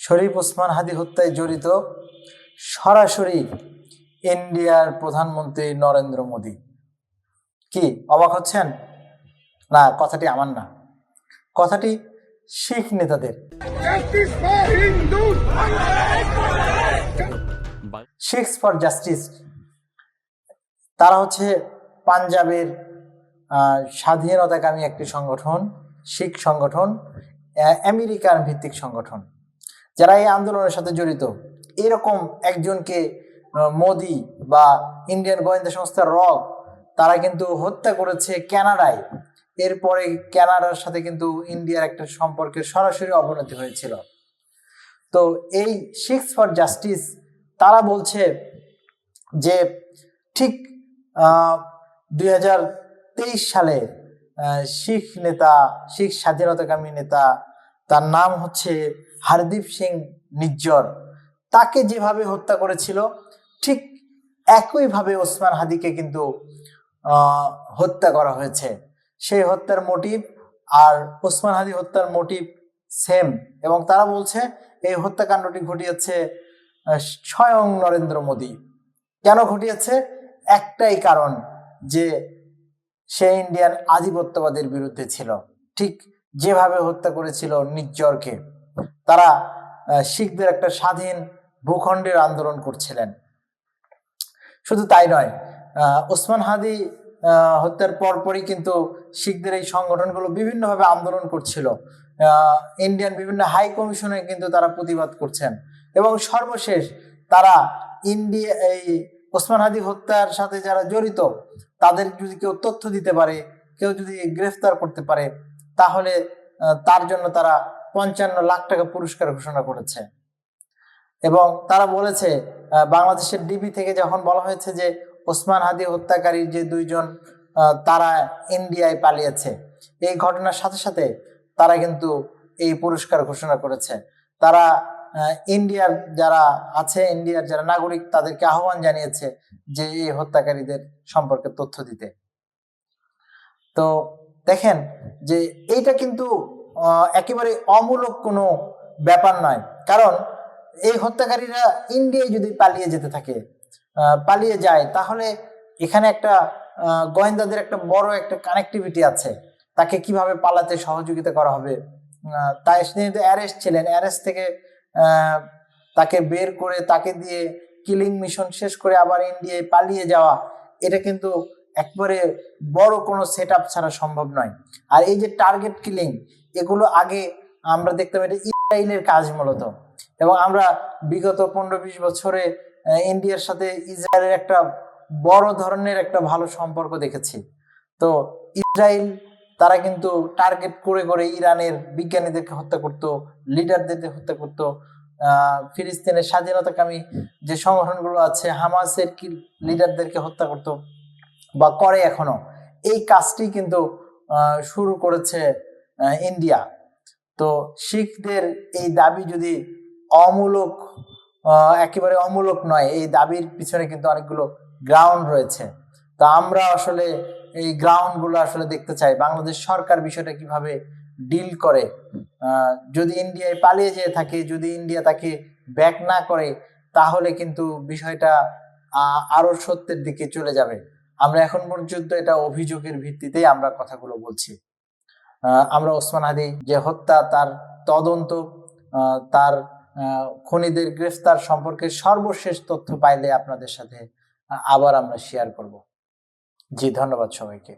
শরীফ ওসমান হাদি হত্যায় জড়িত সরাসরি ইন্ডিয়ার প্রধানমন্ত্রী নরেন্দ্র মোদী। কি অবাক হচ্ছেন? না কথাটি আমার না। কথাটি শিখ নেতাদের! Sikhs for Justice. তারা হচ্ছে পাঞ্জাবের স্বাধীনতাকামী একটি সংগঠন শিখ সংগঠন আমেরিকার ভিত্তিক সংগঠন। যারা এই আন্দোলনের সাথে জড়িত, এরকম একজনকে মোদি বা ইন্ডিয়ান গোয়েন্দা সংস্থা রক তারা কিন্তু হত্যা করেছে কানাডায় এরপরে কানাডার সাথে কিন্তু ইন্ডিয়ার একটা সম্পর্কের সরাসরি অবনতি হয়েছিল। তো এই শিখস ফর জাস্টিস তারা বলছে যে ঠিক দুই হাজার তেইশ সালে শিখ নেতা, শিখ স্বাধীনতাকামী নেতা, তার নাম হচ্ছে হরদীপ সিং নিজ্জর। তাকে যেভাবে হত্যা করেছিল, ঠিক একইভাবে ওসমান হাদিকে কিন্তু হত্যা করা হয়েছে। সেই হত্যার মোটিভ আর ওসমান হাদি হত্যার মোটিভ সেম এবং তারা বলছে, এই হত্যাকাণ্ডটি ঘটিয়েছে স্বয়ং নরেন্দ্র মোদী। কেন ঘটিয়েছে? একটাই কারণ যে সে ইন্ডিয়ান আধিপত্যবাদের বিরুদ্ধে ছিল। ঠিক যেভাবে হত্যা করেছিল নিজ্জরকে। তারা শিখদের একটা স্বাধীন ভূখণ্ডের আন্দোলন করছিলেন। শুধু তাই নয় ওসমান হাদি হত্যার পরপরই কিন্তু শিখদের এই সংগঠনগুলো বিভিন্নভাবে আন্দোলন করছিল। ইন্ডিয়ান বিভিন্ন হাই কমিশনে কিন্তু তারা প্রতিবাদ করছেন। এবং সর্বশেষ তারা ইন্ডিয়া, এই ওসমান হাদি হত্যার সাথে যারা জড়িত, তাদের যদি কেউ তথ্য দিতে পারে, কেউ যদি গ্রেফতার করতে পারে, তাহলে তার জন্য তারা পঞ্চান্ন লাখ টাকা পুরস্কার ঘোষণা করেছে। এবং তারা বলেছে বাংলাদেশের ডিবি থেকে যখন বলা হয়েছে যে ওসমান হাদি হত্যাকারী যে দুইজন তারা ইন্ডিয়ায় পালিয়েছে, এই ঘটনার সাথে সাথে তারা কিন্তু এই পুরস্কার ঘোষণা করেছে। তারা ইন্ডিয়ার যারা আছে ইন্ডিয়ার যারা নাগরিক, তাদেরকে আহ্বান জানিয়েছে যে এই হত্যাকারীদের সম্পর্কে তথ্য দিতে। তো দেখেন যে এইটা কিন্তু একেবারে অমূলক কোনো ব্যাপার নয়। কারণ এই হত্যাকারীরা ইন্ডিয়ায় যদি পালিয়ে যেতে থাকে পালিয়ে যায়, তাহলে এখানে একটা গোয়েন্দাদের একটা বড় একটা কানেক্টিভিটি আছে। তাকে কীভাবে পালাতে সহযোগিতা করা হবে? তাই তিনি তো অ্যারেস্ট ছিলেন অ্যারেস্ট থেকে তাকে বের করে, তাকে দিয়ে কিলিং মিশন শেষ করে আবার ইন্ডিয়ায় পালিয়ে যাওয়া, এটা কিন্তু একবারে বড় কোনো সেট আপ ছাড়া সম্ভব নয়। আর এই যে টার্গেট কিলিং এগুলো আগে আমরা দেখতাম এটা ইসরায়েলের কাজ মূলত। এবং আমরা বিগত পনেরো বিশ বছরে ইন্ডিয়ার সাথে ইসরায়েলের একটা বড় ধরনের একটা ভালো সম্পর্ক দেখেছি। তো ইসরায়েল, তারা কিন্তু টার্গেট করে করে ইরানের বিজ্ঞানীদেরকে হত্যা করত, লিডারদেরকে হত্যা করত। ফিলিস্তিনের স্বাধীনতাকামী যে সংগঠনগুলো আছে, হামাসের কি লিডারদেরকে হত্যা করত বা করে এখনও, এই কাজটি কিন্তু শুরু করেছে ইন্ডিয়া তো শিখদের এই দাবি যদি অমূলক একেবারে অমূলক নয়, এই দাবির পিছনে কিন্তু অনেকগুলো গ্রাউন্ড রয়েছে। তো আমরা আসলে এই গ্রাউন্ডগুলো আসলে দেখতে চাই। বাংলাদেশ সরকার বিষয়টা কীভাবে ডিল করে? যদি ইন্ডিয়ায় পালিয়ে যেয়ে থাকে, যদি ইন্ডিয়া তাকে ব্যাক না করে, তাহলে কিন্তু বিষয়টা আরও সত্যের দিকে চলে যাবে। আমরা এখন পর্যন্ত এটা অভিযোগের ভিত্তিতেই আমরা কথাগুলো বলছি। আমরা ওসমান আদি যে হত্যা, তার তদন্ত তার খনিদের গ্রেফতার সম্পর্কে সর্বশেষ তথ্য পাইলে আপনাদের সাথে আবার আমরা শেয়ার করব। জি, ধন্যবাদ সবাইকে।